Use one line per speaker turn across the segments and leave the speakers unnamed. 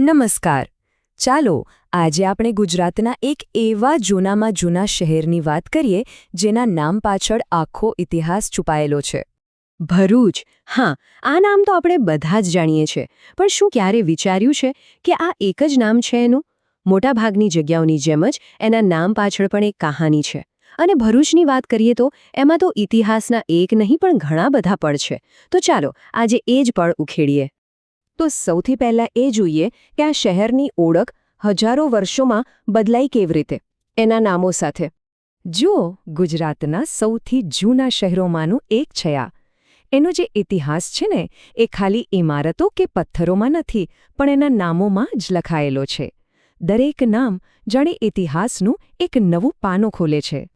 નમસ્કાર. ચાલો, આજે આપણે ગુજરાતના એક એવા જૂનામાં જૂના શહેરની વાત કરીએ, જેના નામ પાછળ આખો ઇતિહાસ છુપાયેલો છે.
ભરૂચ. હા, આ નામ તો આપણે બધા જ જાણીએ છીએ, પણ શું ક્યારે વિચાર્યું છે કે આ એક જ નામ છે એનું? મોટાભાગની જગ્યાઓની જેમ જ એના નામ પાછળ પણ એક કહાની છે. અને ભરૂચની વાત કરીએ તો, એમાં તો ઇતિહાસના એક નહીં પણ ઘણા બધા પળ છે. તો ચાલો, આજે એ જ પળ ઉખેડીએ. તો સૌથી પહેલાં એ જોઈએ કે આ શહેરની ઓળખ હજારો વર્ષોમાં બદલાઈ કેવી રીતે? એના નામો સાથે.
જુઓ, ગુજરાતના સૌથી જૂના શહેરોમાંનું એક છે આ. એનો જે ઇતિહાસ છે ને, એ ખાલી ઇમારતો કે પથ્થરોમાં નથી, પણ એના નામોમાં જ લખાયેલો છે. દરેક નામ જાણે ઇતિહાસનું એક નવું પાનું ખોલે છે.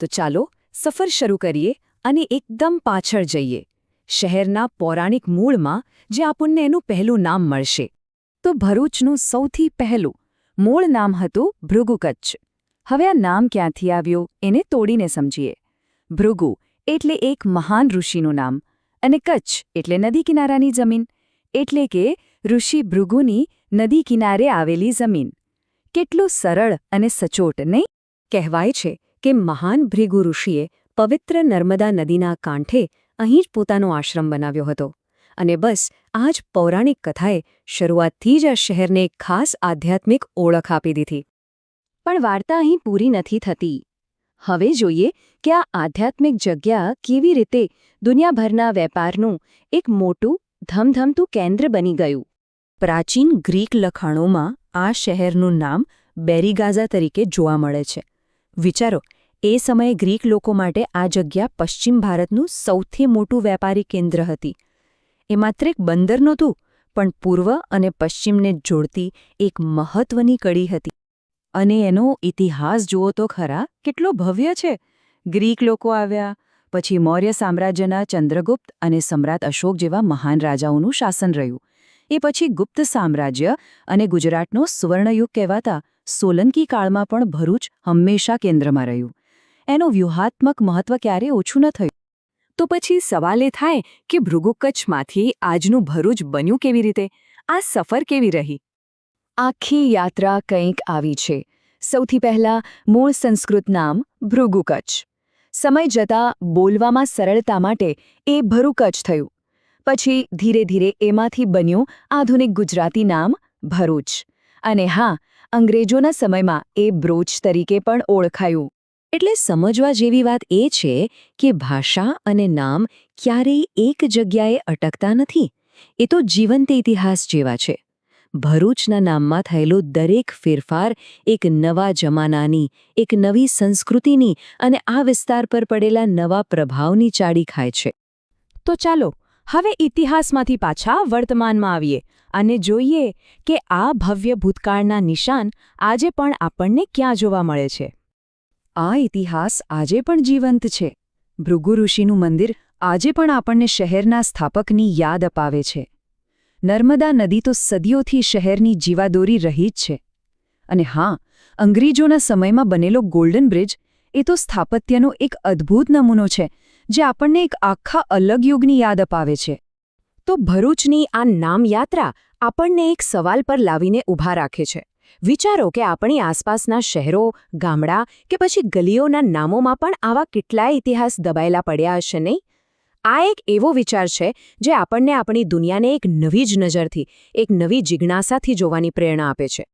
તો ચાલો, સફર શરૂ કરીએ અને એકદમ પાછળ જઈએ. શહેરના પૌરાણિક મૂળમાં જે આપણને એનું પહેલું નામ મળશે. તો ભરૂચનું સૌથી પહેલું મૂળ નામ હતું ભૃગુકચ્છ. હવે આ નામ ક્યાંથી આવ્યું એને તોડીને સમજીએ. ભૃગુ એટલે એક મહાન ઋષિનું નામ અને કચ્છ એટલે નદી કિનારાની જમીન. એટલે કે ઋષિ ભૃગુની નદી કિનારે આવેલી જમીન. કેટલું સરળ અને સચોટ નહીં? કહેવાય છે કે મહાન ભૃગુ ઋષિએ પવિત્ર નર્મદા નદીના કાંઠે અહીં જ પોતાનો આશ્રમ બનાવ્યો હતો. અને બસ, આ જ પૌરાણિક કથાએ શરૂઆતથી જ આ શહેરને ખાસ આધ્યાત્મિક ઓળખ આપી દીધી. પણ વાર્તા અહીં પૂરી નથી થતી. હવે જોઈએ કે આ આધ્યાત્મિક જગ્યા કેવી રીતે દુનિયાભરના વેપારનું એક મોટું, ધમધમતું કેન્દ્ર બની ગયું. પ્રાચીન ગ્રીક લખાણોમાં આ શહેરનું નામ બેરીગાઝા તરીકે જોવા મળે છે. વિચારો એ સમયે ગ્રીક લોકો માટે આ જગ્યા પશ્ચિમ ભારતનું સૌથી મોટું વેપારી કેન્દ્ર હતી. એ માત્ર એક બંદર નહોતું, પણ પૂર્વ અને પશ્ચિમને જોડતી એક મહત્વની કડી હતી. અને એનો ઇતિહાસ જુઓ તો ખરા, કેટલો ભવ્ય છે. ગ્રીક લોકો આવ્યા, પછી મૌર્ય સામ્રાજ્યના ચંદ્રગુપ્ત અને સમ્રાટ અશોક જેવા મહાન રાજાઓનું શાસન રહ્યું. એ પછી ગુપ્ત સામ્રાજ્ય અને ગુજરાતનો સુવર્ણયુગ કહેવાતા સોલંકી કાળમાં પણ ભરૂચ હંમેશા કેન્દ્રમાં રહ્યું. એનું વ્યૂહાત્મક મહત્વ ક્યારે ઓછું ન થયું? તો પછી સવાલ એ થાય કે ભૃગુકચ્છમાંથી આજનું ભરૂચ બન્યું કેવી રીતે? આ સફર કેવી રહી? આખી યાત્રા કંઈક આવી છે. સૌથી પહેલા મૂળ સંસ્કૃત નામ ભૃગુકચ્છ. સમય જતાં બોલવામાં સરળતા માટે એ ભરૂકચ્છ થયું. પછી ધીરે ધીરે એમાંથી બન્યું આધુનિક ગુજરાતી નામ ભરૂચ. અને હા, અંગ્રેજોના સમયમાં એ બ્રોચ તરીકે પણ ઓળખાયું. એટલે સમજવા જેવી વાત એ છે કે ભાષા અને નામ ક્યારેય એક જગ્યાએ અટકતા નથી. એ તો જીવંત ઇતિહાસ જેવા છે. ભરૂચના નામમાં થયેલો દરેક ફેરફાર એક નવા જમાનાની, એક નવી સંસ્કૃતિની અને આ વિસ્તાર પર પડેલા નવા પ્રભાવની ચાડી ખાય છે. તો ચાલો, હવે ઇતિહાસમાંથી પાછા વર્તમાનમાં આવીએ અને જોઈએ કે આ ભવ્ય ભૂતકાળના નિશાન આજે પણ આપણને ક્યાં જોવા મળે છે. આ ઇતિહાસ આજે પણ જીવંત છે. ભૃગુ ઋષિનું મંદિર આજે પણ આપણને શહેરના સ્થાપકની યાદ અપાવે છે. નર્મદા નદી તો સદીઓથી શહેરની જીવાદોરી રહી જ છે. અને હા, અંગ્રેજોના સમયમાં બનેલો ગોલ્ડન બ્રિજ એ તો સ્થાપત્યનો એક અદ્ભુત નમૂનો છે, જે આપણને એક આખા અલગ યુગની યાદ અપાવે છે. તો ભરૂચની આ નામયાત્રા આપણને એક સવાલ પર લાવીને ઊભા રાખે છે. વિચારો કે આપણી આસપાસના શહેરો, ગામડા કે પછી ગલીઓના નામોમાં પણ આવા કેટલાય ઇતિહાસ દબાયેલા પડ્યા હશે નહીં? આ એક એવો વિચાર છે જે આપણને આપણી દુનિયાને એક નવી જ નજરથી, એક નવી જિજ્ઞાસાથી જોવાની પ્રેરણા આપે છે.